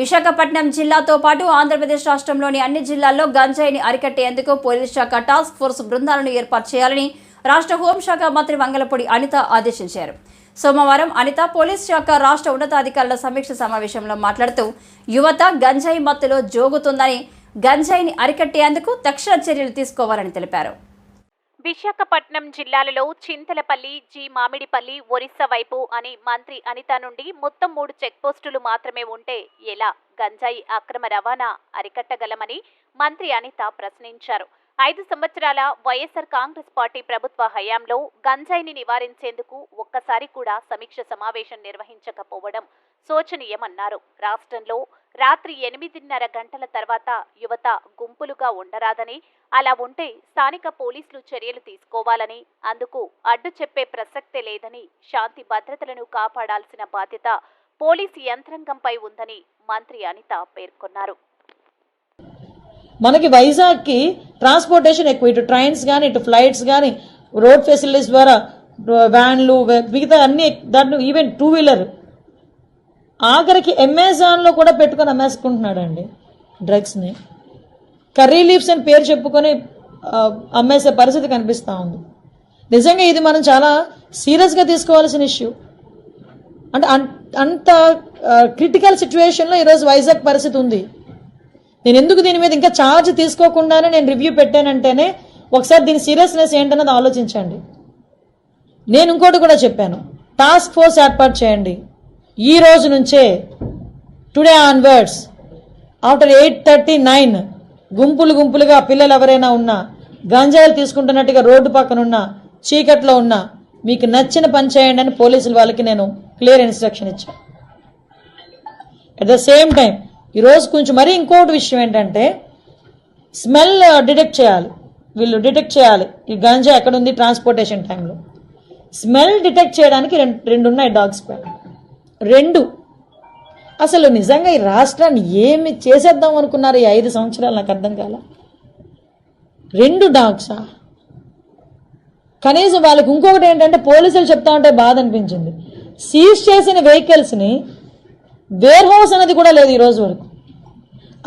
విశాఖపట్నం జిల్లాతో పాటు ఆంధ్రప్రదేశ్ రాష్ట్రంలోని అన్ని జిల్లాల్లో గంజాయిని అరికట్టేందుకు పోలీస్ శాఖ టాస్క్ ఫోర్స్ బృందాలను ఏర్పాటు చేయాలని రాష్ట్ర హోంశాఖ మంత్రి వంగలపూడి అనిత ఆదేశించారు. సోమవారం అనిత పోలీస్ శాఖ రాష్ట్ర ఉన్నతాధికారుల సమీక్ష సమావేశంలో మాట్లాడుతూ యువత గంజాయి మత్తులో జోగుతుందని గంజాయిని అరికట్టేందుకు తక్షణ చర్యలు తీసుకోవాలని తెలిపారు. విశాఖపట్నం జిల్లాలలో చింతలపల్లి జి మామిడిపల్లి ఒరిస్సా వైపు అని మంత్రి అనిత నుండి మొత్తం మూడు చెక్పోస్టులు మాత్రమే ఉంటే ఎలా? గంజాయి అక్రమ రవాణా అరికట్టగలమని మంత్రి అనిత ప్రశ్నించారు. ఐదు సంవత్సరాల వైఎస్ఆర్ కాంగ్రెస్ పార్టీ ప్రభుత్వ హయాంలో గంజాయిని నివారించేందుకు ఒక్కసారి కూడా సమీక్ష సమావేశం నిర్వహించకపోవడం శోచనీయమన్నారు. రాష్ట్రంలో రాత్రి ఎనిమిదిన్నర గంటల తర్వాత యువత గుంపులుగా ఉండరాదని అలా ఉంటే స్థానిక పోలీసులు చర్యలు తీసుకోవాలని అందుకు అడ్డు చెప్పే ప్రసక్తే లేదని శాంతి భద్రతలను కాపాడాల్సిన బాధ్యత పోలీసు యంత్రాంగంపై ఉందని మంత్రి అనిత పేర్కొన్నారు. మనకి వైజాగ్కి ట్రాన్స్పోర్టేషన్ ఎక్కువ. ఇటు ట్రైన్స్ కానీ ఇటు ఫ్లైట్స్ కానీ రోడ్ ఫెసిలిటీస్ ద్వారా వ్యాన్లు మిగతా అన్ని దాంట్లో ఈవెన్ టూ వీలర్ ఆఖరికి అమెజాన్లో కూడా పెట్టుకొని అమ్మేసుకుంటున్నాడండి డ్రగ్స్ని కర్రీ లీవ్స్ అని పేరు చెప్పుకొని అమ్మేసే పరిస్థితి కనిపిస్తూ ఉంది. నిజంగా ఇది మనం చాలా సీరియస్గా తీసుకోవాల్సిన ఇష్యూ అంటే అన్- అంత క్రిటికల్ సిచ్యువేషన్లో ఈరోజు వైజాగ్ పరిస్థితి ఉంది. నేను ఎందుకు దీని మీద ఇంకా ఛార్జ్ తీసుకోకుండానే నేను రివ్యూ పెట్టానంటేనే ఒకసారి దీని సీరియస్నెస్ ఏంటన్నది ఆలోచించండి. నేను ఇంకోటి కూడా చెప్పాను. టాస్క్ ఫోర్స్ ఏర్పాటు చేయండి. ఈ రోజు నుంచే today onwards after eight thirty nine గుంపులు గుంపులుగా పిల్లలు ఎవరైనా ఉన్నా గంజాయిలు తీసుకుంటున్నట్టుగా రోడ్డు పక్కనున్న చీకట్లో ఉన్న మీకు నచ్చిన పని చేయండి అని పోలీసుల వాళ్ళకి నేను క్లియర్ ఇన్స్ట్రక్షన్ ఇచ్చాను. అట్ ద సేమ్ టైం ఈరోజు కొంచెం మరీ ఇంకోటి విషయం ఏంటంటే స్మెల్ డిటెక్ట్ చేయాలి. వీళ్ళు డిటెక్ట్ చేయాలి. ఈ గంజా ఎక్కడ ఉంది ట్రాన్స్పోర్టేషన్ టైంలో స్మెల్ డిటెక్ట్ చేయడానికి రెండు రెండు ఉన్నాయి డాగ్స్ పైన. రెండు. అసలు నిజంగా ఈ రాష్ట్రాన్ని ఏమి చేసేద్దాం అనుకున్నారు ఈ ఐదు సంవత్సరాలు నాకు అర్థం కాల. రెండు డాగ్సా కనీసం వాళ్ళకి ఇంకొకటి ఏంటంటే పోలీసులు చెప్తా ఉంటే బాధ అనిపించింది. సీజ్ చేసిన వెహికల్స్ని వేర్ హౌస్ అనేది కూడా లేదు ఈరోజు వరకు.